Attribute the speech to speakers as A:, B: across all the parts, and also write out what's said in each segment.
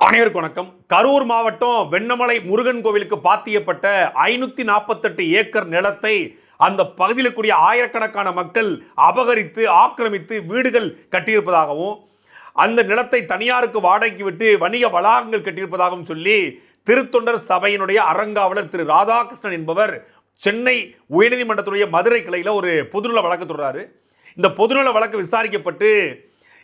A: அனைவருக்கும் வணக்கம். கரூர் மாவட்டம் வெண்ணமலை முருகன் கோவிலுக்கு பாத்தியப்பட்ட ஐநூத்தி நாற்பத்தெட்டு ஏக்கர் நிலத்தை அந்த பகுதியில் கூடிய ஆயிரக்கணக்கான மக்கள் அபகரித்து ஆக்கிரமித்து வீடுகள் கட்டியிருப்பதாகவும் அந்த நிலத்தை தனியாருக்கு வாடகைக்கு விட்டு வணிக வளாகங்கள் கட்டியிருப்பதாகவும் சொல்லி திருத்தொண்டர் சபையினுடைய அறங்காவலர் திரு ராதாகிருஷ்ணன் என்பவர் சென்னை உயர்நீதிமன்றத்துடைய மதுரை கிளையில் ஒரு பொதுநல வழக்கு தொடர்றாரு இந்த பொதுநல வழக்கு விசாரிக்கப்பட்டு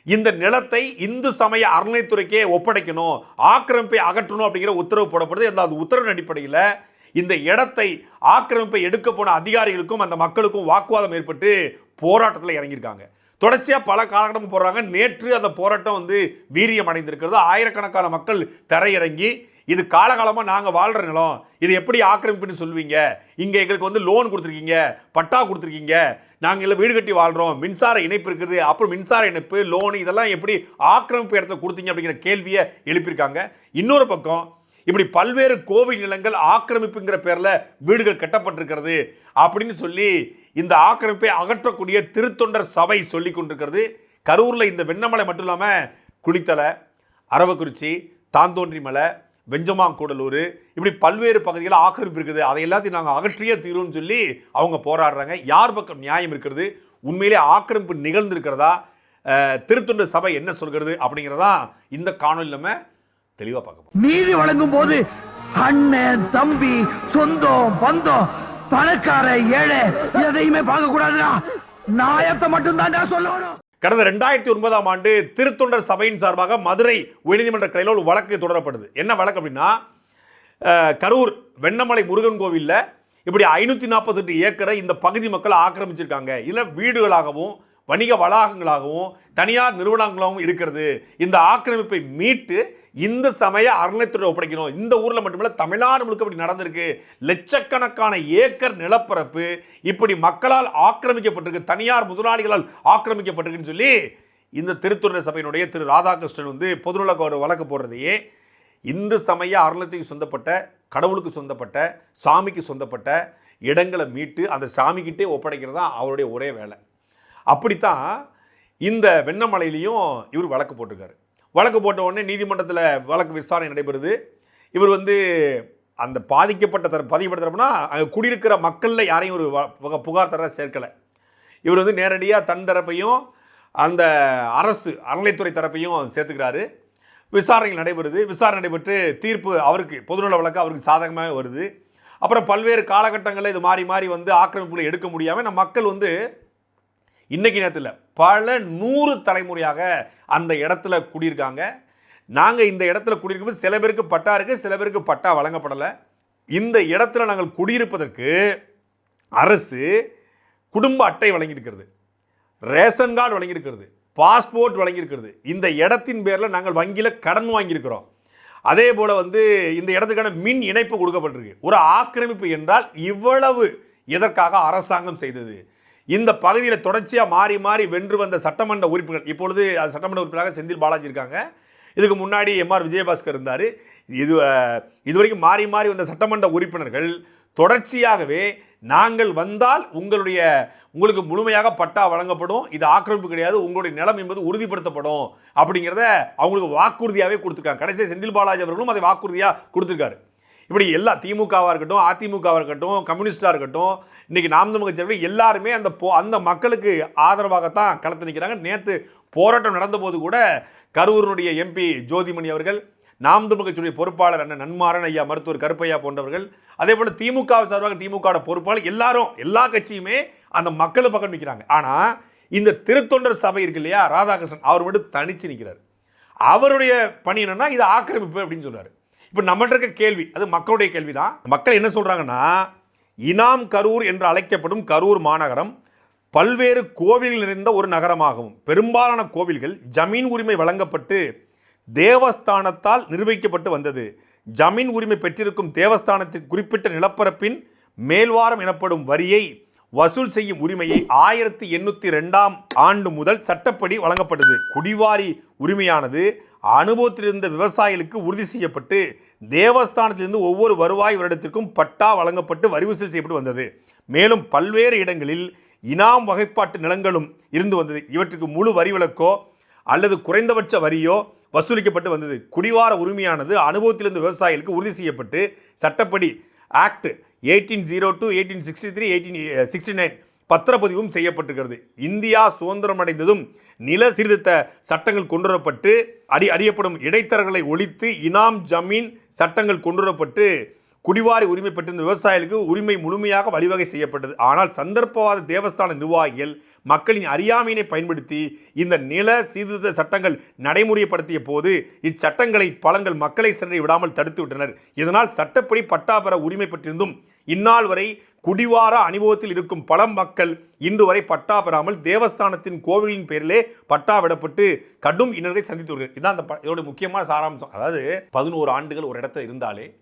A: இந்த நிலத்தை இந்து சமய அறநிலைத்துறைக்கே ஒப்படைக்கணும் ஆக்கிரமிப்பை அகற்றணும் அப்படிங்கிற உத்தரவு போடப்படுது. அந்த அந்த உத்தரவின் அடிப்படையில் இந்த இடத்தை ஆக்கிரமிப்பை எடுக்க போன அதிகாரிகளுக்கும் அந்த மக்களுக்கும் வாக்குவாதம் ஏற்பட்டு போராட்டத்தில் இறங்கியிருக்காங்க. தொடர்ச்சியாக பல காலகட்டம் போடுறாங்க நேற்று அந்த போராட்டம் வந்து வீரியம் அடைந்திருக்கிறது. ஆயிரக்கணக்கான மக்கள் தரையிறங்கி இது காலகாலமாக நாங்கள் வாழ்கிற நிலம் இது எப்படி ஆக்கிரமிப்புன்னு சொல்லுவீங்க? இங்கே எங்களுக்கு வந்து லோன் கொடுத்துருக்கீங்க பட்டா கொடுத்துருக்கீங்க நாங்கள் இல்லை வீடு கட்டி வாழ்கிறோம் மின்சார இணைப்பு இருக்குது அப்புறம் மின்சார இணைப்பு லோன் இதெல்லாம் எப்படி ஆக்கிரமிப்பு இடத்த கொடுத்தீங்க அப்படிங்கிற கேள்வியை எழுப்பியிருக்காங்க. இன்னொரு பக்கம் இப்படி பல்வேறு கோவில் நிலங்கள் ஆக்கிரமிப்புங்கிற பேரில் வீடுகள் கட்டப்பட்டிருக்கிறது அப்படின்னு சொல்லி இந்த ஆக்கிரமிப்பை அகற்றக்கூடிய திருத்தொண்டர் சபை சொல்லி கொண்டிருக்கிறது. கரூரில் இந்த வெண்ணமலை மட்டும் இல்லாமல் குளித்தலை அரவக்குறிச்சி தாந்தோன்றி மலை வெஞ்சமாங்கூடலூர் இப்படி பல்வேறு பகுதிகளில் ஆக்கிரமிப்பு இருக்குது. அதை எல்லாத்தையும் நாங்கள் அகற்றியே தீரும்னு சொல்லி அவங்க போராடுறாங்க. யார் பக்கம் நியாயம் இருக்கிறது? உண்மையிலே ஆக்கிரமிப்பு நிகழ்ந்திருக்கிறதா? அஹ், சபை என்ன சொல்கிறது அப்படிங்கிறதா இந்த காணொலி நம்ம தெளிவாக பார்க்க
B: நீதி வழங்கும் போது அண்ணன் தம்பி சொந்தம் பந்தம் பணக்கார ஏழை எதையுமே பார்க்க கூடாதுடா நாயத்தை மட்டும் தான்டா சொல்லணும்.
A: கடந்த ரெண்டாயிரத்தி ஒன்பதாம் ஆண்டு திருத்தொண்டர் சபையின் சார்பாக மதுரை உயர்நீதிமன்ற கிளையில் ஒரு வழக்கு தொடரப்படுது என்ன வழக்கு அப்படின்னா கரூர் வெண்ணமலை முருகன் கோவிலில் இப்படி ஐநூற்றி நாற்பத்தெட்டு ஏக்கரை இந்த பகுதி மக்கள் ஆக்கிரமிச்சிருக்காங்க. இதில் வீடுகளாகவும் வணிக வளாகங்களாகவும் தனியார் நிறுவனங்களாகவும் இருக்கிறது. இந்த ஆக்கிரமிப்பை மீட்டு இந்த சமய அறநிலைத்துறை ஒப்படைக்கணும். இந்த ஊரில் மட்டுமல்ல தமிழ்நாடு முழுக்க இப்படி நடந்திருக்கு. லட்சக்கணக்கான ஏக்கர் நிலப்பரப்பு இப்படி மக்களால் ஆக்கிரமிக்கப்பட்டிருக்கு. தனியார் முதலாளிகளால் ஆக்கிரமிக்கப்பட்டிருக்குன்னு சொல்லி இந்த திருத்துறை சபையினுடைய திரு ராதாகிருஷ்ணன் வந்து பொதுநல வழக்கு போடுறதையே இந்து சமய அறநிலையத்துக்கு சொந்தப்பட்ட கடவுளுக்கு சொந்தப்பட்ட சாமிக்கு சொந்தப்பட்ட இடங்களை மீட்டு அந்த சாமிக்கிட்டே ஒப்படைக்கிறது தான் அவருடைய ஒரே வேலை. அப்படித்தான் இந்த வெண்ணமலையிலையும் இவர் வழக்கு போட்டிருக்காரு. வழக்கு போட்ட உடனே நீதிமன்றத்தில் வழக்கு விசாரணை நடைபெறுது. இவர் வந்து அந்த பாதிக்கப்பட்ட தர பதிவுபட்ட தரப்புனா அங்கே குடியிருக்கிற மக்களில் யாரையும் ஒரு புகார் தர சேர்க்கலை. இவர் வந்து நேரடியாக தன் தரப்பையும் அந்த அரசு அறநிலைத்துறை தரப்பையும் சேர்த்துக்கிறாரு. விசாரணைகள் நடைபெறுது. விசாரணை நடைபெற்று தீர்ப்பு அவருக்கு பொதுநல வழக்கு அவருக்கு சாதகமாக வருது. அப்புறம் பல்வேறு காலகட்டங்களில் இது மாறி மாறி வந்து ஆக்கிரமிப்புகளை எடுக்க முடியாமல் நம்ம மக்கள் வந்து இன்றைக்கி நேரத்தில் பல நூறு தலைமுறையாக அந்த இடத்துல குடியிருக்காங்க. நாங்கள் இந்த இடத்துல குடியிருக்கும்போது சில பேருக்கு பட்டா இருக்குது சில பேருக்கு பட்டா வழங்கப்படலை. இந்த இடத்துல நாங்கள் குடியிருப்பதற்கு அரசு குடும்ப அட்டை வழங்கியிருக்கிறது. ரேஷன் கார்டு வழங்கியிருக்கிறது. பாஸ்போர்ட் வழங்கியிருக்கிறது. இந்த இடத்தின் பேரில் நாங்கள் வங்கியில் கடன் வாங்கியிருக்கிறோம். அதே போல் வந்து இந்த இடத்துக்கான மின் இணைப்பு கொடுக்கப்பட்டிருக்கு. ஒரு ஆக்கிரமிப்பு என்றால் இவ்வளவு எதற்காக அரசாங்கம் செய்தது? இந்த பகுதியில் தொடர்ச்சியாக மாறி மாறி வென்று வந்த சட்டமன்ற உறுப்பினர் இப்பொழுது அது சட்டமன்ற உறுப்பினராக செந்தில் பாலாஜி இருக்காங்க. இதுக்கு முன்னாடி எம்ஆர் விஜயபாஸ்கர் இருந்தார். இது இதுவரைக்கும் மாறி மாறி வந்த சட்டமன்ற உறுப்பினர்கள் தொடர்ச்சியாகவே நாங்கள் வந்தால் உங்களுடைய உங்களுக்கு முழுமையாக பட்டா வழங்கப்படும். இது ஆக்கிரமிப்பு கிடையாது. உங்களுடைய நிலம் என்பது உறுதிப்படுத்தப்படும். அப்படிங்கிறத அவங்களுக்கு வாக்குறுதியாகவே கொடுத்துருக்காங்க. கடைசியாக செந்தில் பாலாஜி அவர்களும் அதை வாக்குறுதியாக கொடுத்துருக்காரு. இப்படி எல்லா திமுகவாக இருக்கட்டும் அதிமுகவாக இருக்கட்டும் கம்யூனிஸ்டாக இருக்கட்டும் இன்றைக்கி நாம் தமிழ் கட்சி எல்லாருமே அந்த போ அந்த மக்களுக்கு ஆதரவாகத்தான் களத்து நிற்கிறாங்க நேற்று போராட்டம் நடந்தபோது கூட கரூரினுடைய எம்பி ஜோதிமணி அவர்கள் நாம் தமிழ் கட்சியுடைய பொறுப்பாளர் அண்ணன் நன்மாறன் ஐயா மருத்துவர் கருப்பையா போன்றவர்கள் அதே போல் திமுக சார்பாக திமுக பொறுப்பாளர் எல்லாரும் எல்லா கட்சியுமே அந்த மக்கள் பக்கம் நிற்கிறாங்க ஆனால் இந்த திருத்தொண்டர் சபை இருக்கு இல்லையா ராதாகிருஷ்ணன் அவர் மட்டும் தனிச்சு நிற்கிறார் அவருடைய பணி என்னன்னா இது ஆக்கிரமிப்பு அப்படின்னு சொல்றாரு. இப்போ நம்மகிட்ட இருக்க கேள்வி அது மக்களுடைய கேள்வி தான் மக்கள் என்ன சொல்கிறாங்கன்னா இனாம் கரூர் என்று அழைக்கப்படும் கரூர் மாநகரம் பல்வேறு கோவில்கள் நிறைந்த ஒரு நகரமாகவும் பெரும்பாலான கோவில்கள் ஜமீன் உரிமை வழங்கப்பட்டு தேவஸ்தானத்தால் நிர்வகிக்கப்பட்டு வந்தது. ஜமீன் உரிமை பெற்றிருக்கும் தேவஸ்தானத்தின் குறிப்பிட்ட நிலப்பரப்பின் மேல்வாரம் எனப்படும் வரியை வசூல் செய்யும் உரிமையை ஆயிரத்தி எண்ணூற்றி ரெண்டாம் ஆண்டு முதல் சட்டப்படி வழங்கப்பட்டது. குடிவாரி உரிமையானது அனுபவத்திலிருந்த விவசாயிகளுக்கு உறுதி செய்யப்பட்டு தேவஸ்தானத்திலிருந்து ஒவ்வொரு வருவாய் வருடத்திற்கும் பட்டா வழங்கப்பட்டு வரி வசூல் செய்யப்பட்டு வந்தது. மேலும் பல்வேறு இடங்களில் இனாம் வகைப்பாட்டு நிலங்களும் இருந்து வந்தது. இவற்றுக்கு முழு வரி விலக்கோ அல்லது குறைந்தபட்ச வரியோ வசூலிக்கப்பட்டு வந்தது. குடிவார உரிமையானது அனுபவத்திலிருந்து விவசாயிகளுக்கு உறுதி செய்யப்பட்டு சட்டப்படி act eighteen zero two eighteen sixty three eighteen sixty nine பத்திரப்பதிவும் செய்யப்பட்டிருக்கிறது. இந்தியா சுதந்திரம் அடைந்ததும் நில சீர்திருத்த சட்டங்கள் கொண்டுவரப்பட்டு அடி அறியப்படும் இடைத்தரகளை ஒழித்து இனாம் ஜமீன் சட்டங்கள் கொண்டுவரப்பட்டு குடிவாரி உரிமை பெற்றிருந்த விவசாயிகளுக்கு உரிமை முழுமையாக வழிவகை செய்யப்பட்டது. ஆனால் சந்தர்ப்பவாத தேவஸ்தான நிர்வாகிகள் மக்களின் அறியாமையினை பயன்படுத்தி இந்த நில சீர்திருத்த சட்டங்கள் நடைமுறைப்படுத்திய போது இச்சட்டங்களை பலங்கள் மக்களை சென்று விடாமல் தடுத்து விட்டனர். இதனால் சட்டப்படி பட்டா பெற உரிமை பெற்றிருந்தும் இந்நாள் வரை குடிவார அனுபவத்தில் இருக்கும் பல மக்கள் இன்று வரை பட்டா பெறாமல் தேவஸ்தானத்தின் கோவிலின் பேரிலே பட்டா விடப்பட்டு கடும் இன்னலை சந்தித்து வருகிறது இதுதான் அந்த ப- இதோட முக்கியமான சாராம்சம். அதாவது பதினோரு ஆண்டுகள் ஒரு இடத்துல இருந்தாலே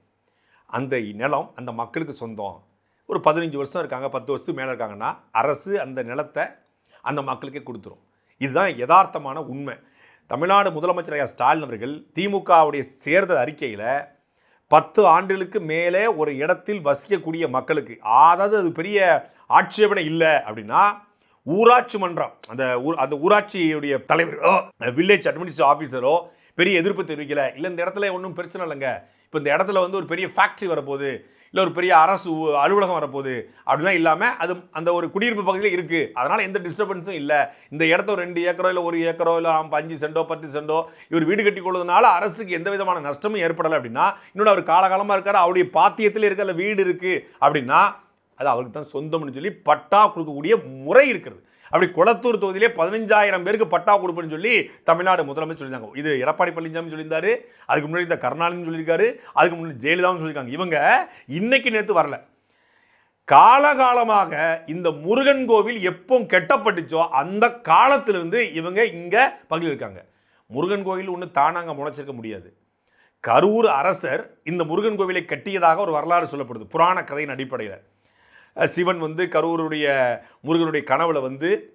A: அந்த நிலம் அந்த மக்களுக்கு சொந்தம். ஒரு பதினஞ்சு வருஷம் இருக்காங்க பத்து வருஷத்துக்கு மேலே இருக்காங்கன்னா அரசு அந்த நிலத்தை அந்த மக்களுக்கே கொடுத்துரும். இதுதான் யதார்த்தமான உண்மை. தமிழ்நாடு முதலமைச்சர் ஐயா ஸ்டாலின் அவர்கள் திமுகவுடைய சேர்ந்த அறிக்கையில் பத்து ஆண்டுகளுக்கு மேலே ஒரு இடத்தில் வசிக்கக்கூடிய மக்களுக்கு. அதாவது அது பெரிய ஆட்சேபனை இல்லை அப்படின்னா ஊராட்சி மன்றம் அந்த ஊர் அந்த ஊராட்சியுடைய தலைவர்களோ வில்லேஜ் அட்மினிஸ்ட்ரேட்டிவ் ஆஃபீஸரோ பெரிய எதிர்ப்பு தெரிவிக்கல. இல்லை இந்த இடத்துல ஒன்றும் பிரச்சனை இல்லைங்க. இப்போ இந்த இடத்துல வந்து ஒரு பெரிய ஃபேக்ட்ரி வரப்போகுது. இல்லை ஒரு பெரிய அரசு உ- அலுவலகம் வரப்போகுது அப்படிலாம் இல்லாமல் அது அந்த ஒரு குடியிருப்பு பகுதியில் இருக்குது அதனால் எந்த டிஸ்டர்பன்ஸும் இல்லை. இந்த இடத்த ஒரு ரெண்டு ஏக்கரோ இல்லை ஒரு ஏக்கரோ இல்லை அஞ்சு சென்டோ பத்து சென்டோ இவர் வீடு கட்டி கொள்வதனால அரசுக்கு எந்த விதமான நஷ்டமும் ஏற்படலை அப்படின்னா இன்னொன்று அவர் காலகாலமாக இருக்கார் அவருடைய பாத்தியத்தில் இருக்கிற வீடு இருக்குது அப்படின்னா அது அவருக்கு தான் சொந்தம்னு சொல்லி பட்டா கொடுக்கக்கூடிய முறை இருக்கிறது. அப்படி குளத்தூர் தொகுதியிலே பதினஞ்சாயிரம் பேருக்கு பட்டா கொடுப்பேன்னு சொல்லி தமிழ்நாடு முதலமைச்சர் சொல்லியிருந்தாங்க. இது எடப்பாடி பழனிசாமி சொல்லியிருந்தாரு அதுக்கு முன்னாடி இந்த கருணாநிதி சொல்லியிருக்காரு அதுக்கு முன்னாடி ஜெயலலிதாவும் சொல்லியிருக்காங்க. இவங்க இன்னைக்கு நேற்று வரல. காலகாலமாக இந்த முருகன் கோவில் எப்போ கெட்டப்பட்டுச்சோ அந்த காலத்திலிருந்து இவங்க இங்கே பகுதியில் முருகன் கோவில் ஒன்று தானாங்க முளைச்சிருக்க முடியாது. கரூர் அரசர் இந்த முருகன் கோவிலை கட்டியதாக ஒரு வரலாறு சொல்லப்படுது புராண கதையின் அடிப்படையில். சிவன் வந்து கரூருடைய முருகனுடைய கனவுல வந்து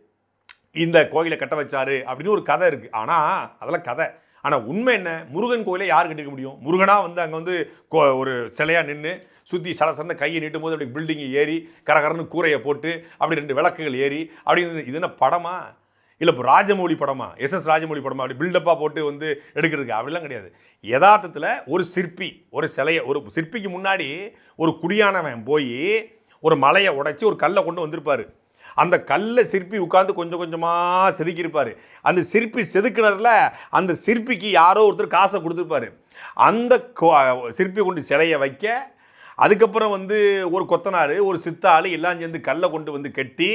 A: இந்த கோயிலை கட்ட வச்சாரு அப்படின்னு ஒரு கதை இருக்குது ஆனால் அதெல்லாம் கதை. ஆனால் உண்மை என்ன? முருகன் கோயிலை யார் கட்டிக்க முடியும்? முருகனாக வந்து அங்கே வந்து கோ- ஒரு சிலையாக நின்று சுற்றி சலசலன்னு கையை நீட்டும் போது அப்படி பில்டிங்கை ஏறி கரகரன்னு கூரையை போட்டு அப்படி ரெண்டு விளக்குகள் ஏறி அப்படி இது- இது என்ன படமா? இல்லை இப்போ ராஜமௌழி படமா? எஸ் எஸ் ராஜமௌழி படமா? அப்படி பில்டப்பாக போட்டு வந்து எடுக்கிறதுக்கு அப்படிலாம் கிடையாது. யதார்த்தத்தில் ஒரு சிற்பி ஒரு சிலையை ஒரு சிற்பிக்கு முன்னாடி ஒரு குடியானவன் போய் ஒரு மலையை உடைச்சி ஒரு கல்லை கொண்டு வந்திருப்பார். அந்த கல்லை சிற்பி உட்காந்து கொஞ்சம் கொஞ்சமாக செதுக்கியிருப்பாரு. அந்த சிற்பி செதுக்கினரில் அந்த சிற்பிக்கு யாரோ ஒருத்தர் காசை கொடுத்துருப்பாரு. அந்த சிற்பி கொண்டு சிலையை வைக்க அதுக்கப்புறம் வந்து ஒரு கொத்தனார் ஒரு சித்தாள் எல்லாம் சேர்ந்து கல்லை கொண்டு வந்து கட்டி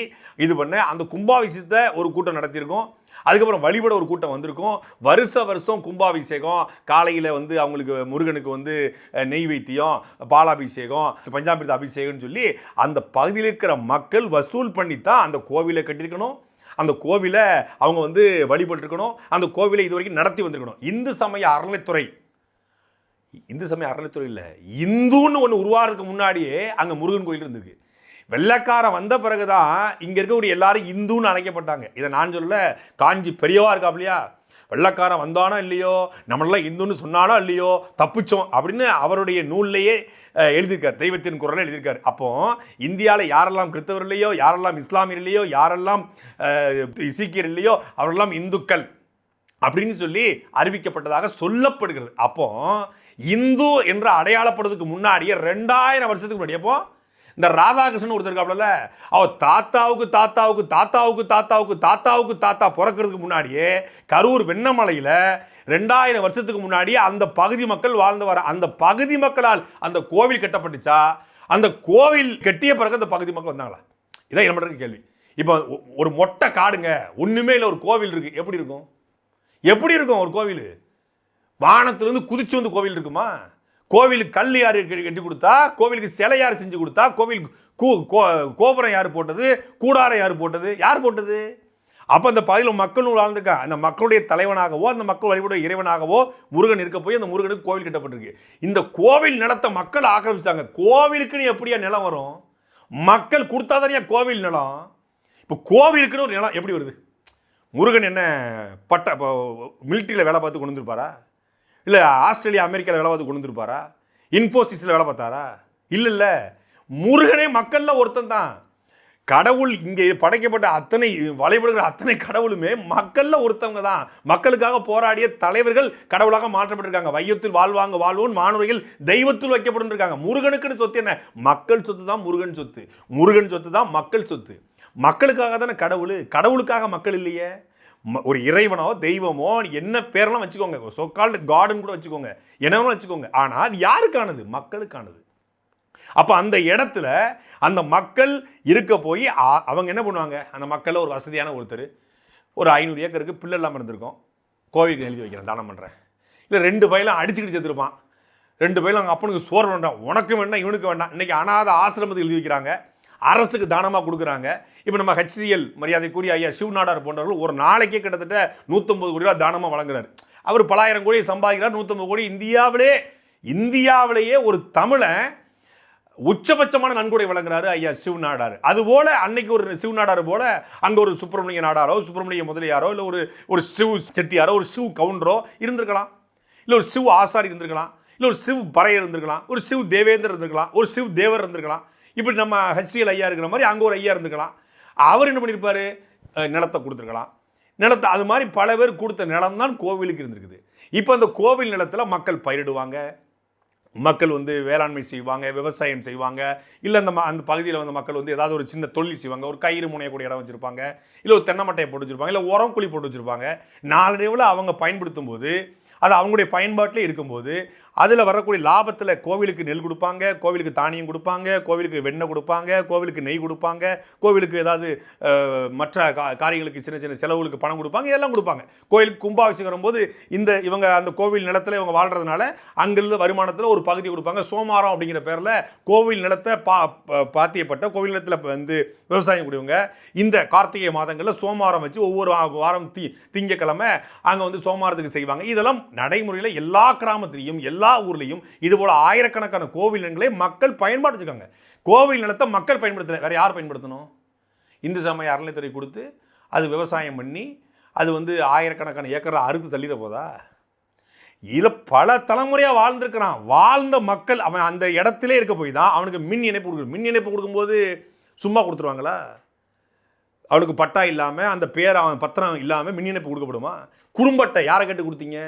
A: இது பண்ண அந்த கும்பாபிஷத்தை ஒரு கூட்டம் நடத்தியிருக்கோம். அதுக்கப்புறம் வழிபட ஒரு கூட்டம் வந்திருக்கும். வருஷ வருஷம் கும்பாபிஷேகம். காலையில் வந்து அவங்களுக்கு முருகனுக்கு வந்து நெய் வைத்தியம் பாலாபிஷேகம் பஞ்சாமிர்த அபிஷேகம்னு சொல்லி அந்த பகுதியில் இருக்கிற மக்கள் வசூல் பண்ணி தான் அந்த கோவிலை கட்டியிருக்கணும். அந்த கோவிலை அவங்க வந்து வழிபட்டிருக்கணும். அந்த கோவிலை இது வரைக்கும் நடத்தி வந்திருக்கணும். இந்து சமய அறநிலைத்துறை இந்து சமய அறநிலைத்துறை இல்லை. இந்துன்னு ஒன்று உருவாகிறதுக்கு முன்னாடியே அங்கே முருகன் கோயில் இருந்திருக்கு. வெள்ளைக்காரன் வந்த பிறகுதான் இங்கே இருக்கக்கூடிய எல்லாரும் இந்துன்னு அழைக்கப்பட்டாங்க. இதை நான் சொல்ல காஞ்சி பெரியவா இருக்காப்லையா வெள்ளைக்காரன் வந்தானோ இல்லையோ? நம்மளெல்லாம் இந்துன்னு சொன்னானோ இல்லையோ? தப்பிச்சோம் அப்படின்னு அவருடைய நூல்லையே எழுதியிருக்கார். தெய்வத்தின் குரலை எழுதியிருக்கார். அப்போ இந்தியாவில் யாரெல்லாம் கிறிஸ்தவர் இல்லையோ? யாரெல்லாம் இஸ்லாமியர் இல்லையோ? யாரெல்லாம் அஹ், சீக்கியர் இல்லையோ? அவரெல்லாம் இந்துக்கள் அப்படின்னு சொல்லி அறிவிக்கப்பட்டதாக சொல்லப்படுகிறது. அப்போ இந்து என்று அடையாளப்படுறதுக்கு முன்னாடியே ரெண்டாயிரம் வருஷத்துக்கு முன்னாடி அப்போ இந்த ராதாகிருஷ்ணன் ஒருத்தர் இருக்காப்ல அவர் தாத்தாவுக்கு தாத்தாவுக்கு தாத்தாவுக்கு தாத்தாவுக்கு தாத்தாவுக்கு தாத்தா பிறக்கிறதுக்கு முன்னாடியே கரூர் வெண்ணமலையில் ரெண்டாயிரம் வருஷத்துக்கு முன்னாடியே அந்த பகுதி மக்கள் வாழ்ந்து வர அந்த பகுதி மக்களால் அந்த கோவில் கட்டப்பட்டுச்சா? அந்த கோவில் கட்டிய பிறகு அந்த பகுதி மக்கள் வந்தாங்களா? இதான் என்ன கேள்வி. இப்போ ஒ- ஒரு மொட்டை காடுங்க ஒன்றுமே இல்லை ஒரு கோவில் இருக்குது எப்படி இருக்கும்? எப்படி இருக்கும் ஒரு கோவில்? வானத்துலேருந்து குதிச்சு வந்து கோவில் இருக்குமா? கோவிலுக்கு கல் யார் கட்டி கட்டி கொடுத்தா? கோவிலுக்கு சிலை யார் செஞ்சு கொடுத்தா? கோவில் கூ- கோ- கோபுரம் யார் போட்டது? கூடாரம் யார் போட்டது? யார் போட்டது? அப்போ அந்த பகுதியில் மக்களும் வாழ்ந்துருக்கா. அந்த மக்களுடைய தலைவனாகவோ அந்த மக்கள் வழிபட இறைவனாகவோ முருகன் இருக்க போய் அந்த முருகனுக்கு கோவில் கட்டப்பட்டிருக்கு. இந்த கோவில் நிலத்தை மக்கள் ஆக்கிரமிச்சிட்டாங்க. கோவிலுக்குன்னு எப்படியா நிலம் வரும்? மக்கள் கொடுத்தாதானியா கோவில் நிலம்? இப்போ கோவிலுக்குன்னு ஒரு நிலம் எப்படி வருது? முருகன் என்ன பட்ட மிலிட்ரியில் வேலை பார்த்து கொண்டு வந்துருப்பாரா? இல்லை ஆஸ்திரேலியா அமெரிக்காவில் வேலை பார்த்து கொண்டு வந்துருப்பாரா? இன்ஃபோசிஸில் வேலை பார்த்தாரா? இல்லை இல்லை. முருகனே மக்களில் ஒருத்தன் தான். கடவுள் இங்கே படைக்கப்பட்ட அத்தனை வழிபடுகிற அத்தனை கடவுளுமே மக்களில் ஒருத்தவங்க தான். மக்களுக்காக போராடிய தலைவர்கள் கடவுளாக மாற்றப்பட்டிருக்காங்க. வையத்தில் வாழ்வாங்க வாழ்வோன் வானுரையில் தெய்வத்தில் வைக்கப்படும் இருக்காங்க முருகனுக்குன்னு சொத்து என்ன? மக்கள் சொத்து தான் முருகன் சொத்து. முருகன் சொத்து தான் மக்கள் சொத்து. மக்களுக்காக தானே கடவுள்? கடவுளுக்காக மக்கள் இல்லையே. ஒரு இறைவனோ தெய்வமோ என்ன பேரெல்லாம் வச்சுக்கோங்க. சொக்கால்டு கார்டன் கூட வச்சுக்கோங்க. என்னவோ வச்சுக்கோங்க. ஆனால் அது யாருக்கானது? மக்களுக்கானது. அப்போ அந்த இடத்துல அந்த மக்கள் இருக்க போய் அவங்க என்ன பண்ணுவாங்க? அந்த மக்களில் ஒரு வசதியான ஒருத்தர். ஒரு ஐநூறு ஏக்கருக்கு பிள்ளை இல்லாமல் இருந்திருக்கும். கோவிலுக்கு எழுதி வைக்கிறேன் தானம் பண்ணுறேன் இல்லை ரெண்டு பையலும் அடிச்சுக்கிட்டு செத்துருப்பான். ரெண்டு பையலும் அவங்க அப்பனுக்கு சோறு வேண்டாம். உனக்கு வேண்டாம் இவனுக்கு வேண்டாம். இன்றைக்கி அனாத ஆசிரமத்துக்கு எழுதி வைக்கிறாங்க. அரசுக்கு தானமாக கொடுக்குறாங்க. இப்போ நம்ம ஹெச்சிஎல் மரியாதைக்குரிய ஐயா சிவநாடார் போன்றவர்கள் ஒரு நாளைக்கே கிட்டத்தட்ட நூற்றம்பது கோடி ரூபா தானமாக வழங்குறாரு. அவர் பலாயிரம் கோடி சம்பாதிக்கிறார் நூற்றம்பது கோடி இந்தியாவிலே இந்தியாவிலேயே ஒரு தமிழை உச்சபட்சமான நன்கொடை வழங்குறாரு ஐயா சிவநாடார். அதுபோல அன்னைக்கு ஒரு சிவநாடார் போல அங்கே ஒரு சுப்பிரமணிய நாடாரோ சுப்பிரமணிய முதலியாரோ இல்லை ஒரு ஒரு சிவ் செட்டியாரோ ஒரு சிவ் கவுண்டரோ இருந்திருக்கலாம். இல்லை ஒரு சிவ் ஆசாரி இருந்திருக்கலாம். இல்லை ஒரு சிவ் பறையர் இருந்திருக்கலாம். ஒரு சிவ் தேவேந்தர் இருந்திருக்கலாம். ஒரு சிவ் தேவர் இருந்திருக்கலாம். இப்படி நம்ம ஹச்சிஎல் ஐயா இருக்கிற மாதிரி அங்கே ஒரு ஐயா இருந்துக்கலாம். அவர் என்ன பண்ணியிருப்பார் நிலத்தை கொடுத்துருக்கலாம். நிலத்தை அது மாதிரி பல பேர் கொடுத்த நிலம் தான் கோவிலுக்கு இருந்திருக்குது. இப்போ அந்த கோவில் நிலத்தில் மக்கள் பயிரிடுவாங்க. மக்கள் வந்து வேளாண்மை செய்வாங்க விவசாயம் செய்வாங்க. இல்லை அந்த ம- அந்த பகுதியில் வந்த மக்கள் வந்து ஏதாவது ஒரு சின்ன தொழில் செய்வாங்க. ஒரு கயிறு முனையக்கூடிய இடம் வச்சுருப்பாங்க. இல்லை ஒரு தென்னை மட்டையை போட்டு வச்சுருப்பாங்க. இல்லை உரம் குழி போட்டு வச்சுருப்பாங்க. நாளடைவில் அவங்க பயன்படுத்தும் போது அது அவங்களுடைய பயன்பாட்டில் இருக்கும்போது அதில் வரக்கூடிய லாபத்தில் கோவிலுக்கு நெல் கொடுப்பாங்க கோவிலுக்கு தானியம் கொடுப்பாங்க கோவிலுக்கு வெண்ணெய் கொடுப்பாங்க கோவிலுக்கு நெய் கொடுப்பாங்க கோவிலுக்கு ஏதாவது மற்ற கா காரியங்களுக்கு சின்ன சின்ன செலவுகளுக்கு பணம் கொடுப்பாங்க இதெல்லாம் கொடுப்பாங்க. கோயிலுக்கு கும்பாபிஷேகம் வரும்போது இந்த இவங்க அந்த கோவில் நிலத்தில் இவங்க வாழ்றதுனால அங்கிருந்து வருமானத்தில் ஒரு பகுதி கொடுப்பாங்க. சோமாரம் அப்படிங்கிற பேரில் கோவில் நிலத்தை பா ப- பாத்தியப்பட்ட கோவில் நிலத்தில் வந்து விவசாயம் கூடியவங்க இந்த கார்த்திகை மாதங்களில் சோமாரம் வச்சு ஒவ்வொரு வாரம் தி திங்கக்கிழமை அங்கே வந்து சோமாரத்துக்கு செய்வாங்க. இதெல்லாம் நடைமுறையில் எல்லா கிராமத்திலையும் எல்லா ஊர்லேயும் இது போல் ஆயிரக்கணக்கான கோவில் நிலங்களை மக்கள் பயன்பாடு வச்சுக்காங்க கோவில் நிலத்தை மக்கள் பயன்படுத்தலை. வேறு யார் பயன்படுத்தணும்? இந்து சமய அறநிலைத்துறை கொடுத்து அது விவசாயம் பண்ணி அது வந்து ஆயிரக்கணக்கான ஏக்கரை அறுத்து தள்ளிட போதா? இதில் பல தலைமுறையாக வாழ்ந்துருக்கிறான். வாழ்ந்த மக்கள் அவன் அந்த இடத்துல இருக்க போய் தான் அவனுக்கு மின் இணைப்பு கொடுக்கணும் மின் இணைப்பு கொடுக்கும்போது சும்மா கொடுத்துருவாங்களா? அவனுக்கு பட்டா இல்லாமல் அந்த பேர் அவன் பத்திரம் இல்லாமல் மின் இணைப்பு கொடுக்கப்படுமா? குடும்பட்டை யாரை கேட்டு கொடுத்தீங்க?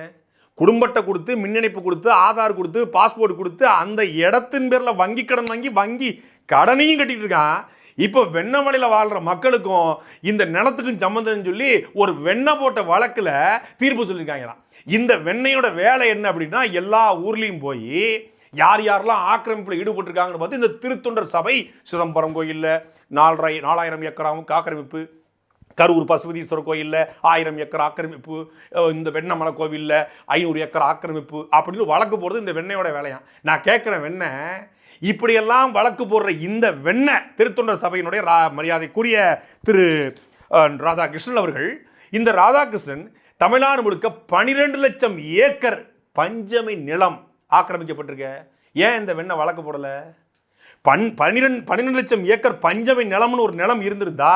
A: குடும்பத்தை கொடுத்து மின் இணைப்பு கொடுத்து ஆதார் கொடுத்து பாஸ்போர்ட் கொடுத்து அந்த இடத்தின் பேரில் வங்கி கடன் வாங்கி வங்கி கடனையும் கட்டிகிட்டு இருக்கான். இப்போ வெண்ணமலையில் வாழ்கிற மக்களுக்கும் இந்த நிலத்துக்கும் சம்மந்தம்னு சொல்லி ஒரு வெண்ணை போட்ட வழக்கில் தீர்ப்பு சொல்லியிருக்காங்களாம். இந்த வெண்ணையோட வேலை என்ன அப்படின்னா எல்லா ஊர்லேயும் போய் யார் யாரெல்லாம் ஆக்கிரமிப்பில் ஈடுபட்டிருக்காங்கன்னு பார்த்து இந்த திருத்தொண்டர் சபை சிதம்பரம் கோயிலில் நாலரை நாலாயிரம் ஏக்கராவும் ஆக்கிரமிப்பு கரூர் பசுபதீஸ்வரர் கோயிலில் ஆயிரம் ஏக்கர் ஆக்கிரமிப்பு இந்த வெண்ணமலை கோவிலில் ஐநூறு ஏக்கர் ஆக்கிரமிப்பு அப்படின்னு வழக்கு போடுறது இந்த வெண்ணையோட வேலையாம் நான் கேட்குறேன் வெண்ணை இப்படியெல்லாம் வழக்கு போடுற இந்த வெண்ணெய் திருத்தொண்டர் சபையினுடைய ரா மரியாதைக்குரிய திரு ராதாகிருஷ்ணன் அவர்கள் இந்த ராதாகிருஷ்ணன் தமிழ்நாடு முழுக்க பனிரெண்டு லட்சம் ஏக்கர் பஞ்சமை நிலம் ஆக்கிரமிக்கப்பட்டிருக்க. ஏன் இந்த வெண்ணெய் வழக்கு போடலை? பன் பன்னிரெண்டு பன்னிரெண்டு லட்சம் ஏக்கர் பஞ்சமை நிலம்னு ஒரு நிலம் இருந்திருந்தா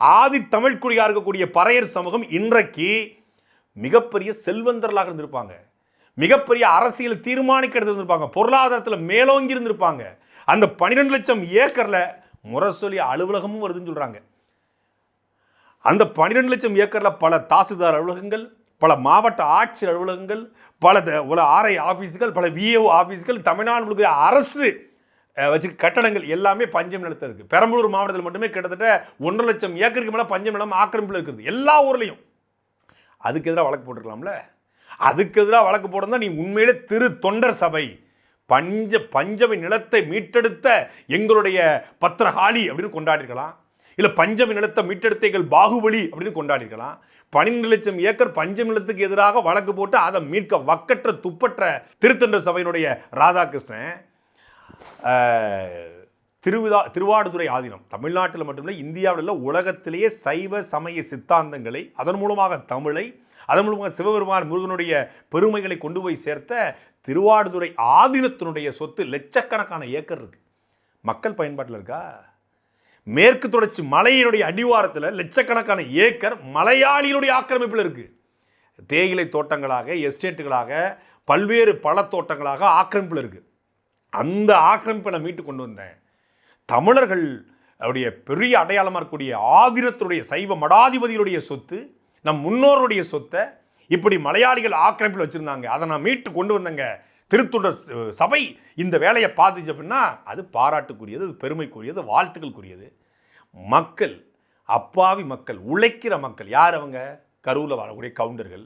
A: ஆதி தமிழ் குடியாக இருக்கக்கூடிய பறையர் சமூகம் இன்றைக்கு மிகப்பெரிய செல்வந்தர்களாக இருந்திருப்பாங்க. மிகப்பெரிய அரசியல் தீர்மானிக்க இருந்திருப்பாங்க. பொருளாதாரத்தில் மேலோங்கி இருந்திருப்பாங்க. அந்த பன்னிரெண்டு லட்சம் ஏக்கரில் முரசொலி அலுவலகமும் வருதுன்னு சொல்கிறாங்க அந்த பன்னிரெண்டு லட்சம் ஏக்கரில் பல தாசில்தார் அலுவலகங்கள் பல மாவட்ட ஆட்சியர் அலுவலகங்கள் பல உல ஆர்ஐ ஆஃபீஸ்கள் பல விஏஓ ஆஃபீஸ்கள் தமிழ்நாடு அரசு வச்சு கட்டடங்கள் எல்லாமே பஞ்சம் நிலத்தில் இருக்குது பெரம்பலூர் மாவட்டத்தில் மட்டுமே கிட்டத்தட்ட ஒன்றரை லட்சம் ஏக்கருக்கு மேலே பஞ்சம் நிலம் ஆக்கிரமிப்பில் இருக்குது. எல்லா ஊர்லேயும். அதுக்கு எதிராக வழக்கு போட்டிருக்கலாம்ல? அதுக்கு எதிராக வழக்கு போட்டிருந்தா நீ உண்மையிலே திரு தொண்டர் சபை. பஞ்ச பஞ்சமி நிலத்தை மீட்டெடுத்த எங்களுடைய பத்திரகாளி அப்படின்னு கொண்டாடிருக்கலாம் இல்லை பஞ்சமி நிலத்தை மீட்டெடுத்த எங்கள் பாகுபலி அப்படின்னு கொண்டாடிருக்கலாம் பன்னிரெண்டு லட்சம் ஏக்கர் பஞ்சமி நிலத்துக்கு எதிராக வழக்கு போட்டு அதை மீட்க வக்கற்ற துப்பற்ற திருத்தொண்டர் சபையினுடைய ராதாகிருஷ்ணன். திருவிதா திருவாடுதுறை ஆதீனம். தமிழ்நாட்டில் மட்டுமில்லை இந்தியாவில் உள்ள உலகத்திலேயே சைவ சமய சித்தாந்தங்களை அதன் மூலமாக தமிழை அதன் மூலமாக சிவபெருமான் முருகனுடைய பெருமைகளை கொண்டு போய் சேர்த்த திருவாடுதுறை ஆதீனத்தினுடைய சொத்து லட்சக்கணக்கான ஏக்கர் இருக்குது மக்கள் பயன்பாட்டில் இருக்கா? மேற்கு தொடர்ச்சி மலையினுடைய அடிவாரத்தில் லட்சக்கணக்கான ஏக்கர் மலையாளிகளுடைய ஆக்கிரமிப்பில் இருக்குது தேயிலை தோட்டங்களாக எஸ்டேட்டுகளாக பல்வேறு பழத்தோட்டங்களாக ஆக்கிரமிப்பில் இருக்குது அந்த ஆக்கிரமிப்பை நான் மீட்டு கொண்டு வந்தேன். தமிழர்கள் அவருடைய பெரிய அடையாளமாக இருக்கக்கூடிய ஆதினத்துடைய சைவ மடாதிபதிகளுடைய சொத்து நம் முன்னோருடைய சொத்தை இப்படி மலையாளிகள் ஆக்கிரமிப்பில் வச்சுருந்தாங்க. அதை நான் மீட்டு கொண்டு வந்தேங்க. திருத்தொண்டர் சபை இந்த வேலையை பார்த்துச்சு அப்படின்னா அது பாராட்டுக்குரியது அது பெருமைக்குரியது வாழ்த்துக்களுக்குரியது மக்கள் அப்பாவி மக்கள் உழைக்கிற மக்கள் யார் அவங்க? கரூரில் வாழக்கூடிய கவுண்டர்கள்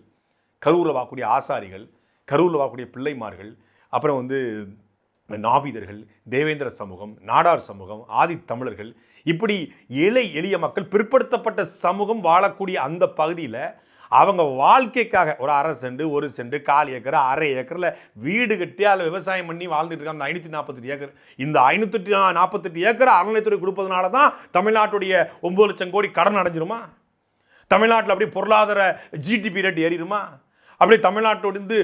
A: கரூரில் வாழக்கூடிய ஆசாரிகள் கரூரில் வாழக்கூடிய பிள்ளைமார்கள் அப்புறம் வந்து நாவீதர்கள் தேவேந்திர சமூகம் நாடார் சமூகம் ஆதி தமிழர்கள் இப்படி ஏழை எளிய மக்கள் பிற்படுத்தப்பட்ட சமூகம் வாழக்கூடிய அந்த பகுதியில் அவங்க வாழ்க்கைக்காக ஒரு அரை செண்டு ஒரு செண்டு கால் ஏக்கர் அரை ஏக்கரில் வீடு கட்டி அதில் விவசாயம் பண்ணி வாழ்ந்துட்டு இருக்காங்க. அந்த ஐநூற்றி நாற்பத்தெட்டு ஏக்கர். இந்த ஐநூற்றி நாற்பத்தெட்டு ஏக்கர் அறநிலைத்துறை கொடுப்பதுனால தான் தமிழ்நாட்டுடைய ஒம்பது லட்சம் கோடி கடன் அடைஞ்சிருமா? தமிழ்நாட்டில் அப்படியே பொருளாதார ஜிடிபி ரேட் ஏறிடுமா? அப்படியே தமிழ்நாட்டோட இருந்து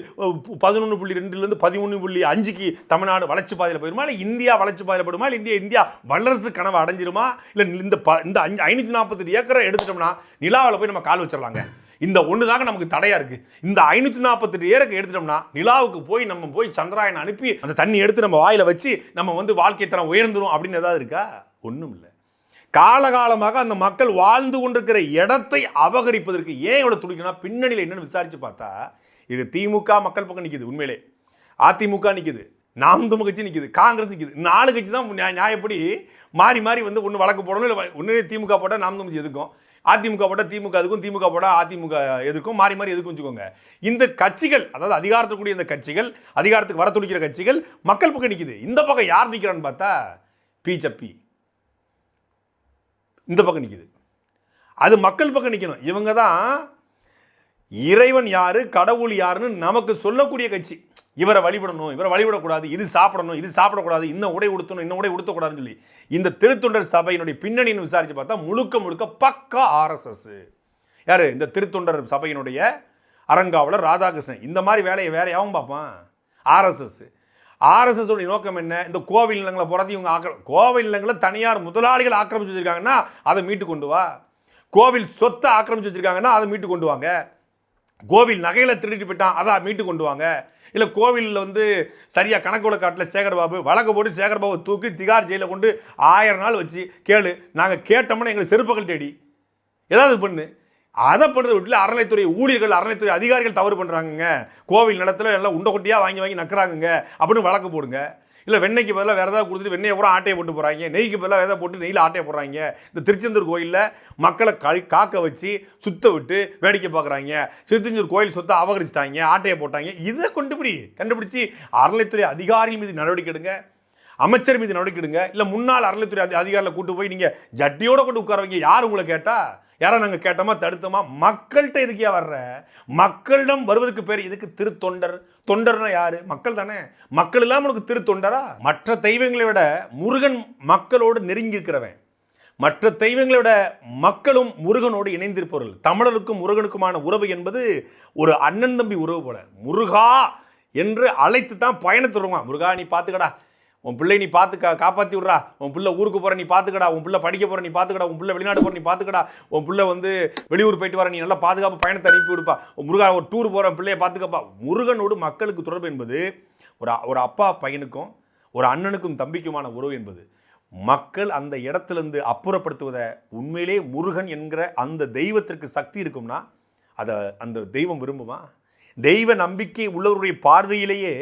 A: பதினொன்று புள்ளி ரெண்டுலேருந்து பதிமூணு புள்ளி அஞ்சுக்கு தமிழ்நாடு வளர்ச்சி பாதையில் போயிருமா? இல்லை இந்தியா வளர்ச்சி பாதையில் போயிடுமா இல்லை இந்தியா இந்தியா வல்லரசு கனவு அடைஞ்சிருமா? இல்லை இந்த ப இந்த அஞ்சு ஐநூற்றி நாற்பத்தெட்டு ஏக்கரை எடுத்துட்டோம்னா நிலாவில் போய் நம்ம கால் வச்சிடலாங்க. இந்த ஒன்று தாங்க நமக்கு தடையாக இருக்குது இந்த ஐநூற்றி நாற்பத்தெட்டு ஏக்கரை எடுத்துட்டோம்னா நிலாவுக்கு போய் நம்ம போய் சந்திராயனை அனுப்பி அந்த தண்ணி எடுத்து நம்ம வாயில் வச்சு நம்ம வந்து வாழ்க்கை தரம் உயர்ந்துரும் அப்படின்னு ஏதாவது இருக்கா? ஒன்றும் இல்லை. காலகாலமாக அந்த மக்கள் வாழ்ந்து கொண்டிருக்கிற இடத்தை அபகரிப்பதற்கு ஏன் இவ்வளோ துடிக்கணும் பின்னணியில் என்னென்னு விசாரித்து பார்த்தா இது திமுக மக்கள் பக்கம் நிற்கிது உண்மையிலே. அதிமுக நிற்கிது நாம் தமிழ் கட்சி நிற்கிது காங்கிரஸ் நிற்கிது நாலு கட்சி தான் நியாயப்படி மாறி மாறி வந்து ஒன்று வழக்கு போடணும் இல்லை ஒன்று திமுக போட்டால் நாம் தமிழ் எதுக்கும்? அதிமுக போட்டால் திமுக அதுக்கும் திமுக போட்டால் அதிமுக எதுக்கும்? மாறி மாறி எதுக்கும் வச்சுக்கோங்க. இந்த கட்சிகள் அதாவது அதிகாரத்துக்குரிய இந்த கட்சிகள் அதிகாரத்துக்கு வர துடிக்கிற கட்சிகள் மக்கள் பக்கம் நிற்கிது இந்த பக்கம் யார் நிற்கிறான்னு பார்த்தா பிஜப்பி இந்த பக்கம் நிற்கிது அது மக்கள் பக்கம் நிற்கணும் இவங்க தான் இறைவன் யார் கடவுள் யாருன்னு நமக்கு சொல்லக்கூடிய கட்சி. இவரை வழிபடணும் இவரை வழிபடக்கூடாது இது சாப்பிடணும் இது சாப்பிடக்கூடாது இந்த உடை உடுத்தணும் இந்த உடை உடுத்தக்கூடாதுன்னு சொல்லி இந்த திருத்தொண்டர் சபையினுடைய பின்னணின்னு விசாரித்து பார்த்தா முழுக்க முழுக்க பக்கா ஆர்எஸ்எஸ் யாரு? இந்த திருத்தொண்டர் சபையினுடைய அரங்காவலர் ராதாகிருஷ்ணன். இந்த மாதிரி வேலையை வேற யாவும் பார்ப்பான் ஆர்எஸ்எஸ் ஆர்எஸ்எஸ் நோக்கம் என்ன? இந்த கோவில் நிலங்களை போகிறது இவங்க ஆக்கிர கோவில் நிலங்களை தனியார் முதலாளிகள் ஆக்கிரமிச்சு வச்சுருக்காங்கன்னா அதை மீட்டு கொண்டு வா. கோவில் சொத்தை ஆக்கிரமிச்சு வச்சிருக்காங்கன்னா அதை மீட்டு கொண்டு வாங்க. கோவில் நகையில் திருடிட்டு போயிட்டான் அதை மீட்டு கொண்டு வாங்க. இல்லை கோவிலில் வந்து சரியாக கணக்கு வழக்காட்டில் சேகர்பாபு வழக்கு போட்டு சேகர்பாபு தூக்கி திகார் ஜெயிலில் கொண்டு ஆயிரம் நாள் வச்சு கேளு. நாங்கள் கேட்டோம்னா எங்களை செருப்புகள் தேடி. ஏதாவது பண்ணு. அதை பண்ணுறது வீட்டில் அறநிலைத்துறை ஊழியர்கள் அறநிலைத்துறை அதிகாரிகள் தவறு பண்ணுறாங்கங்க கோவில் நிலத்தில் எல்லாம் உண்டை கொட்டியாக வாங்கி வாங்கி நக்குறாங்கங்க. அப்படின்னு வழக்கு போடுங்க. இல்லை வெண்ணெய்க்கு பதிலாக வேறு ஏதாவது கொடுத்துட்டு வெண்ணெயை பூரா ஆட்டையை போட்டு போகிறாங்க நெய்க்கு பதிலாக ஏதாவது போட்டு நெய்யில் ஆட்டையை போடுறாங்க. இந்த திருச்செந்தூர் கோயிலில் மக்களை கழி காக்க வச்சு சுத்த விட்டு வேடிக்கை பார்க்குறாங்க திருச்செந்தூர் கோயில் சொத்தை அபகரிச்சிட்டாங்க ஆட்டையை போட்டாங்க. இதை கொண்டுபிடி கண்டுபிடிச்சி அறநிலைத்துறை அதிகாரிகள் மீது நடவடிக்கை எடுங்க. அமைச்சர் மீது நடவடிக்கை எடுங்க. இல்லை முன்னாள் அறநிலைத்துறை அதி அதிகாரியில் கூட்டு போய் நீங்கள் ஜட்டியோட கொண்டு உட்கார வைங்க யார் உங்களை கேட்டால் யாரை நாங்கள் கேட்டோமா தடுத்தோமா? மக்கள்கிட்ட இதுக்கே வர்ற? மக்களிடம் வருவதற்கு பேர் இதுக்கு திருத்தொண்டர். தொண்டர்னா யாரு? மக்கள் தானே. மக்கள் இல்லாமல் உனக்கு திருத்தொண்டரா? மற்ற தெய்வங்களை விட முருகன் மக்களோடு நெருங்கி இருக்கிறவன் மற்ற தெய்வங்களை விட மக்களும் முருகனோடு இணைந்திருப்பவர்கள். தமிழருக்கும் முருகனுக்குமான உறவு என்பது ஒரு அண்ணன் தம்பி உறவு போல. முருகா என்று அழைத்து தான் பயணத்தை வருவான் முருகா நீ பார்த்துக்கடா. உன் பிள்ளை நீ பார்த்து கா காப்பாற்றி விட்றா. உன் பிள்ளை ஊருக்கு போகிற நீ பார்த்துக்கடா உன் பிள்ளை படிக்க போகிற நீ பார்த்துக்கடா உன் பிள்ளை வெளிநாடு போகிற நீ பார்த்துக்கடா உன் பிள்ளை வந்து வெளியூர் போயிட்டு வர நீ நல்லா பாதுகாப்பு பயணத்தை அனுப்பி விடுப்பா. உன் முருகா ஒரு டூர் போகிற பிள்ளைய பார்த்துக்கப்பா முருகனோடு மக்களுக்கு தொடர்பு என்பது ஒரு ஒரு அப்பா பையனுக்கும் ஒரு அண்ணனுக்கும் தம்பிக்குமான உறவு என்பது. மக்கள் அந்த இடத்துலேருந்து அப்புறப்படுத்துவதை உண்மையிலே முருகன் என்கிற அந்த தெய்வத்திற்கு சக்தி இருக்கும்னா அதை அந்த தெய்வம் விரும்புமா? தெய்வ நம்பிக்கை உள்ளவருடைய பார்வையிலேயே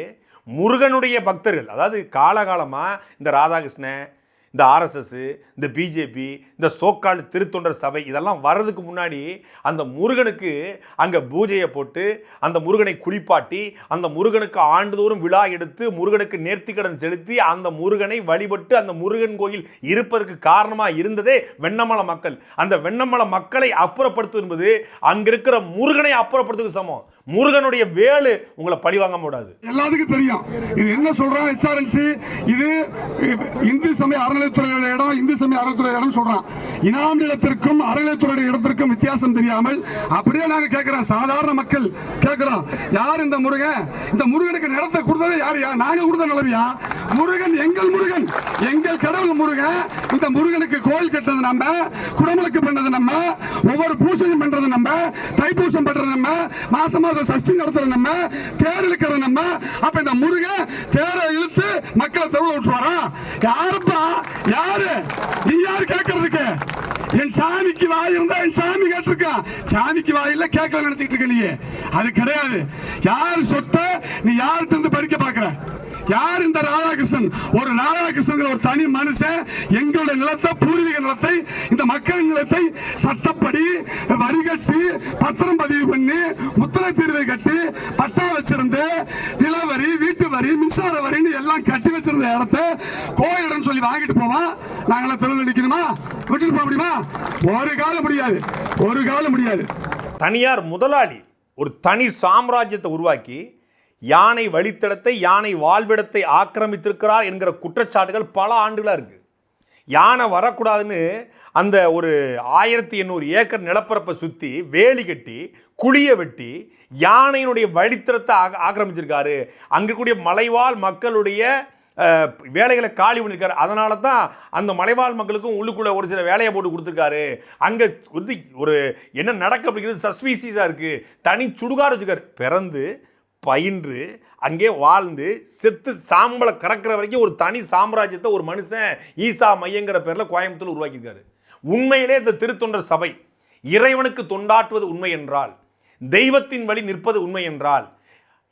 A: முருகனுடைய பக்தர்கள் அதாவது காலகாலமாக இந்த ராதாகிருஷ்ணன் இந்த ஆர்எஸ்எஸ் இந்த பிஜேபி இந்த சோக்கால் திருத்தொண்டர் சபை இதெல்லாம் வர்றதுக்கு முன்னாடி அந்த முருகனுக்கு அங்கே பூஜையை போட்டு அந்த முருகனை குளிப்பாட்டி அந்த முருகனுக்கு ஆண்டுதோறும் விழா எடுத்து முருகனுக்கு நேர்த்திக்கடன் செலுத்தி அந்த முருகனை வழிபட்டு அந்த முருகன் கோயில் இருப்பதற்கு காரணமாக இருந்ததே வெண்ணமலை மக்கள். அந்த வெண்ணமலை மக்களை அப்புறப்படுத்துவது என்பது இருக்கிற முருகனை அப்புறப்படுத்துக்கு சமம். முருகனுடைய வேலு உங்களை பழி வாங்க கூடாது
C: எல்லாத்துக்கும் தெரியும். இது என்ன சொல்றான் எச்ஆர்என்சி இது இந்து சமய அறநிலைத்துறையோட இடம் இந்து சமய அறநிலைத்துறை இடம் சொல்றான். இனாம் நிலத்திற்கும் அறநிலைத்துறை இடத்திற்கும் வித்தியாசம் தெரியாமல் அப்படியே நாங்க கேட்கிறோம் சாதாரண மக்கள் கேட்கிறோம் யார் இந்த முருகன்? இந்த முருகனுக்கு நிலத்தை கொடுத்தது யார்? யார் நாங்க கொடுத்த நிலவியா? முருகன் எங்கள் முருகன். எங்கள் கடவுள் முருகன். இந்த முருகனுக்கு கோயில் கட்டுறது நம்ம குடமுழுக்கு பண்றது நம்ம ஒவ்வொரு பூசையும் பண்றது நம்ம தைப்பூசம் பண்றது நம்ம மாசம் மாசம் சஷ்டி நடத்துற நம்ம தேர் இழுக்கிற நம்ம அப்ப இந்த முருகன் தேரை இழுத்து மக்களை தெருவில் விட்டுருவாரா? யாருப்பா? யாரு? நீ யாரு கேட்கறதுக்கு என் சாமிக்கு வாய் இருந்தா என் சாமி கேட்டிருக்கான் சாமிக்கு வாய் இல்ல கேட்கல நினைச்சிட்டு இருக்க நீ அது கிடையாது. யார் சொத்தை நீ யார்கிட்ட இருந்து பறிக்க பாக்குற யார் இந்த ராதாகிருஷ்ணன்? ஒரு ராதாகிருஷ்ணன் ஒரு தனி மனுஷன் எங்களுடைய நிலத்தை பூர்வீக நிலத்தை இந்த மக்கள் நிலத்தை சட்டப்படி வரி கட்டி பத்திரம் பதிவு பண்ணி முத்திரை தீர்வை கட்டி பட்டா வச்சிருந்து நிலவரி வீட்டு வரி மின்சார வரின்னு எல்லாம் கட்டி வச்சிருந்த இடத்த கோயிடம் சொல்லி வாங்கிட்டு போவான் நாங்களாம் தெருவில் நிற்கணுமா விட்டுட்டு போக முடியுமா? ஒரு காலம் முடியாது. ஒரு காலம் முடியாது.
A: தனியார் முதலாளி ஒரு தனி சாம்ராஜ்யத்தை உருவாக்கி யானை வழித்தடத்தை யானை வாழ்விடத்தை ஆக்கிரமித்திருக்கிறார் என்கிற குற்றச்சாட்டுகள் பல ஆண்டுகளாக இருக்கு. யானை வரக்கூடாதுன்னு அந்த ஒரு ஆயிரத்தி எண்ணூறு ஏக்கர் நிலப்பரப்பை சுற்றி வேலி கட்டி குழியை வெட்டி யானையினுடைய வழித்தடத்தை ஆக- ஆக்கிரமிச்சிருக்காரு. அங்கே கூடிய மலைவாழ் மக்களுடைய வேலைகளை காலி பண்ணியிருக்காரு அதனால தான் அந்த மலைவாழ் மக்களுக்கும் உள்ளுக்குள்ள ஒரு சில வேலையை போட்டு கொடுத்துருக்காரு. அங்கே வந்து ஒரு என்ன நடக்க அப்படிங்கிறது சஸ்பீசியஸாக இருக்குது தனி சுடுகாடு வச்சுக்காரு பிறந்து பயின்று அங்கே வாழ்ந்து செத்து சாம்பலை கறக்கிற வரைக்கும் ஒரு தனி சாம்ராஜ்யத்தை ஒரு மனுஷன் ஈசா மையங்கிற பேரில் கோயம்புத்தூர் உருவாக்கியிருக்காரு. உண்மையிலே இந்த திருத்தொண்டர் சபை இறைவனுக்கு தொண்டாற்றுவது உண்மை என்றால் தெய்வத்தின் வழி நிற்பது உண்மை என்றால்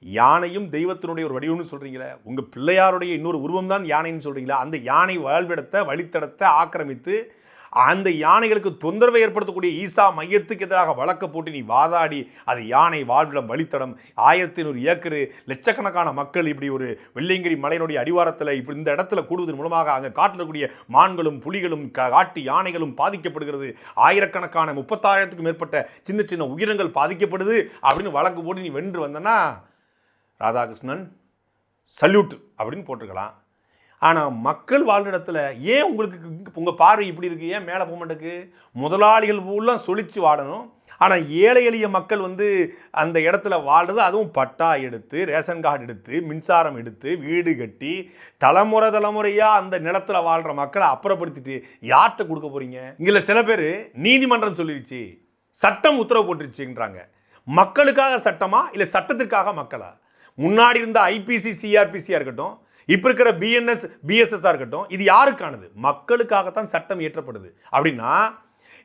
A: யானையும் தெய்வத்தினுடைய ஒரு வடிவம்னு சொல்கிறீங்களே உங்கள் பிள்ளையாருடைய இன்னொரு உருவம் தான் யானைன்னு சொல்கிறீங்களா அந்த யானை வாழ்விடத்தை வழித்தடத்தை ஆக்கிரமித்து அந்த யானைகளுக்கு தொந்தரவை ஏற்படுத்தக்கூடிய ஈசா மையத்துக்கு எதிராக வழக்க போட்டு நீ வாதாடி அது யானை வாழ்விடம் வழித்தடம். ஆயிரத்தி ஐநூறு ஏக்கரு லட்சக்கணக்கான மக்கள் இப்படி ஒரு வெள்ளையங்கிரி மலையினுடைய அடிவாரத்தில் இப்படி இந்த இடத்துல கூடுவதன் மூலமாக அங்கே காட்டில் மான்களும் புலிகளும் காட்டு யானைகளும் பாதிக்கப்படுகிறது. ஆயிரக்கணக்கான முப்பத்தாயிரத்துக்கும் மேற்பட்ட சின்ன சின்ன உயிரங்கள் பாதிக்கப்படுது அப்படின்னு வழக்கு போட்டு நீ வென்று வந்தனா ராதாகிருஷ்ணன் சல்யூட் அப்படின்னு போட்டிருக்கலாம். ஆனால் மக்கள் வாழ்ற இடத்துல ஏன் உங்களுக்கு உங்கள் பார்வை இப்படி இருக்குது ஏன் மேலே போக மாட்டேக்கு முதலாளிகள் பூலாம் சொலிச்சு வாழணும் ஆனால் ஏழை எளிய மக்கள் வந்து அந்த இடத்துல வாழ்றது அதுவும் பட்டா எடுத்து ரேஷன் கார்டு எடுத்து மின்சாரம் எடுத்து வீடு கட்டி தலைமுறை தலைமுறையாக அந்த நிலத்தில் வாழ்கிற மக்களை அப்புறப்படுத்திட்டு யார்கிட்ட கொடுக்க போகிறீங்க இதில் சில பேர் நீதிமன்றம் சொல்லிருச்சு. சட்டம் உத்தரவு போட்டுருச்சுன்றாங்க. மக்களுக்காக சட்டமா? இல்லை சட்டத்திற்காக மக்களா? முன்னாடி இருந்த ஐபிசி சிஆர்பிசியாக இருக்கட்டும் இப்போ இருக்கிற பிஎன்எஸ் பிஎஸ்எஸ்ஸாக இருக்கட்டும் இது யாருக்கானது? மக்களுக்காகத்தான் சட்டம் இயற்றப்படுது. அப்படின்னா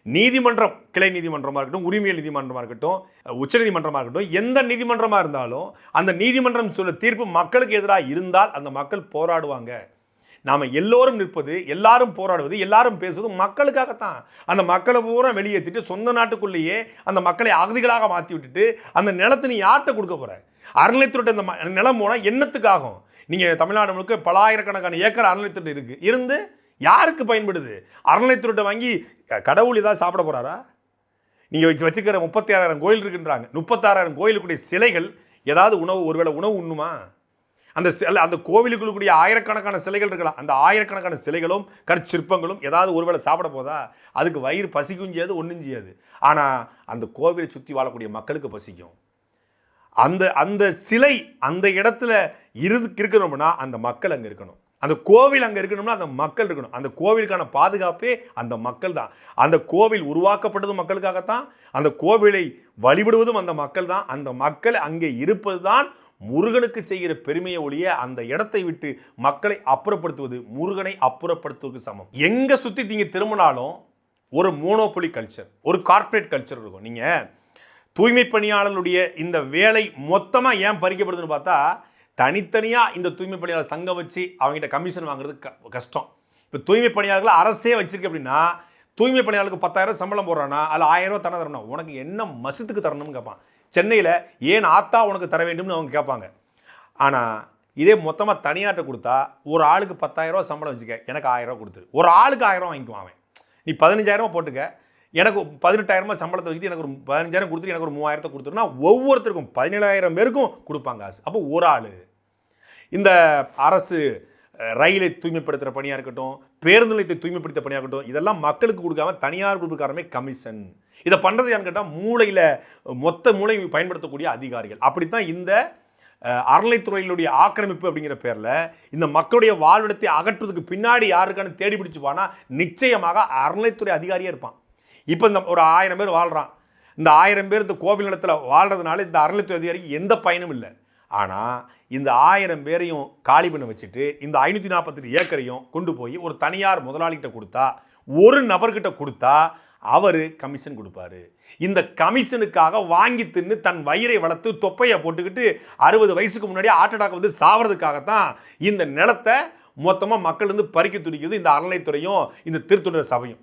A: நீதிமன்றம் கிளை நீதிமன்றமாக இருக்கட்டும் உரிமையல் நீதிமன்றமாக இருக்கட்டும் உச்சநீதிமன்றமாக இருக்கட்டும் எந்த நீதிமன்றமாக இருந்தாலும் அந்த நீதிமன்றம் சொல்ல தீர்ப்பு மக்களுக்கு எதிராக இருந்தால் அந்த மக்கள் போராடுவாங்க. நாம் எல்லோரும் நிற்பது எல்லாரும் போராடுவது எல்லாரும் பேசுவது மக்களுக்காகத்தான். அந்த மக்களை பூரா வெளியேற்றிட்டு சொந்த நாட்டுக்குள்ளேயே அந்த மக்களை அகதிகளாக மாற்றி விட்டுட்டு அந்த நிலத்தை நீ யார்கிட்ட கொடுக்க போகிற அறநிலைத்துறை இந்த நிலம் போனால் என்னத்துக்காகும்? நீங்கள் தமிழ்நாடு முழுக்க பலாயிரக்கணக்கான ஏக்கர் அறநிலைத்துறை இருக்குது இருந்து யாருக்கு பயன்படுது? அறநிலைத்துறை வாங்கி கடவுள் ஏதாவது சாப்பிட போகிறாரா நீங்கள் வச்சு வச்சுக்கிற முப்பத்தி ஆறாயிரம் கோயில் இருக்குன்றாங்க. முப்பத்தாறாயிரம் கோயிலுக்குடைய சிலைகள் ஏதாவது உணவு ஒருவேளை உணவு உண்ணுமா? அந்த சிலை அந்த கோவிலுக்குள்ளக்கூடிய ஆயிரக்கணக்கான சிலைகள் இருக்கலாம். அந்த ஆயிரக்கணக்கான சிலைகளும் கற்சிற்பங்களும் ஏதாவது ஒருவேளை சாப்பிட போதா? அதுக்கு வயிறு பசிக்கும் செய்யாது ஒன்றும் செய்யாது ஆனால் அந்த கோவிலை சுற்றி வாழக்கூடிய மக்களுக்கு பசிக்கும். அந்த அந்த சிலை அந்த இடத்துல இரு இருக்கணும்னா அந்த மக்கள் அங்கே இருக்கணும். அந்த கோவில் அங்கே இருக்கணும்னா அந்த மக்கள் இருக்கணும். அந்த கோவிலுக்கான பாதுகாப்பே அந்த மக்கள் தான். அந்த கோவில் உருவாக்கப்பட்டதும் மக்களுக்காகத்தான். அந்த கோவிலை வழிபடுவதும் அந்த மக்கள் தான். அந்த மக்கள் அங்கே இருப்பது தான் முருகனுக்கு செய்கிற பெருமையை ஒழிய அந்த இடத்தை விட்டு மக்களை அப்புறப்படுத்துவது முருகனை அப்புறப்படுத்துவதற்கு சமம். எங்கே சுற்றி நீங்கள் திரும்பினாலும் ஒரு மோனோபொலி கல்ச்சர் ஒரு கார்ப்பரேட் கல்ச்சர் இருக்கும். நீங்கள் தூய்மை பணியாளர்களுடைய இந்த வேலை மொத்தமாக ஏன் பறிக்கப்படுதுன்னு பார்த்தா தனித்தனியாக இந்த தூய்மை பணியாளர் சங்கம் வச்சு அவங்ககிட்ட கமிஷன் வாங்குறது க கஷ்டம். இப்போ தூய்மை பணியாளர்களை அரசே வச்சிருக்கு அப்படின்னா தூய்மை பணியாளருக்கு பத்தாயிரம் சம்பளம் போடுறானா அதில் ஆயிரம் ரூபா தரம் தரணும். உனக்கு என்ன மசத்துக்கு தரணும்னு கேட்பான் சென்னையில் ஏன் ஆத்தா உனக்கு தர வேண்டும்னு அவங்க கேட்பாங்க ஆனால் இதே மொத்தமாக தனியாட்ட கொடுத்தா ஒரு ஆளுக்கு பத்தாயிரரூவா ரூபா சம்பளம் வச்சுக்க எனக்கு ஆயிரம் ரூபா கொடுத்துரு. ஒரு ஆளுக்கு ஆயிரம் வாங்கிக்குவான் அவன். நீ பதினஞ்சாயிரமா போட்டுக்க எனக்கு பதினெட்டாயிரமா சம்பளத்தை வச்சுட்டு எனக்கு ஒரு பதினஞ்சாயிரம் கொடுத்துட்டு எனக்கு ஒரு மூவாயிரத்தை கொடுத்துருன்னா ஒவ்வொருத்தருக்கும் பதினேழாயிரம் பேருக்கும் கொடுப்பாங்க காசு. அப்போ ஒரு ஆள். இந்த அரசு ரயிலை தூய்மைப்படுத்துகிற பணியாக இருக்கட்டும் பேருந்து நிலையத்தை தூய்மைப்படுத்த பணியாக இருக்கட்டும் இதெல்லாம் மக்களுக்கு கொடுக்காம தனியார் கொடுக்காரமே கமிஷன். இதை பண்ணுறது யான்னு கேட்டால் மூளையில் மொத்த மூளை பயன்படுத்தக்கூடிய அதிகாரிகள். அப்படித்தான் இந்த அறநிலைத்துறையினுடைய ஆக்கிரமிப்பு அப்படிங்கிற பேரில் இந்த மக்களுடைய வாழ்விடத்தை அகற்றுறதுக்கு பின்னாடி யாருக்கான தேடி பிடிச்சுப்பானா நிச்சயமாக அறநிலைத்துறை அதிகாரியே இருப்பான். இப்போ இந்த ஒரு ஆயிரம் பேர் வாழ்கிறான் இந்த ஆயிரம் பேர் இந்த கோவில் நிலத்தில் வாழ்கிறதுனால இந்த அறநிலைத்துறை அதிகாரிக்கு எந்த பயனும் இல்லை. ஆனால் இந்த ஆயிரம் பேரையும் காலி பண்ண வச்சுட்டு இந்த ஐநூற்றி நாற்பத்தெட்டு ஏக்கரையும் கொண்டு போய் ஒரு தனியார் முதலாளிகிட்ட கொடுத்தா ஒரு நபர்கிட்ட கொடுத்தா அவர் கமிஷன் கொடுப்பாரு. இந்த கமிஷனுக்காக வாங்கி தின்னு தன் வயிறை வளர்த்து தொப்பையை போட்டுக்கிட்டு அறுபது வயசுக்கு முன்னாடி ஹார்ட் அட்டாக் வந்து சாவறதுக்காகத்தான் இந்த நிலத்தை மொத்தமாக மக்கள் வந்து பறிக்க துடிக்கிறது இந்த அறநிலைத்துறையும் இந்த திருத்தொண்டர் சபையும்.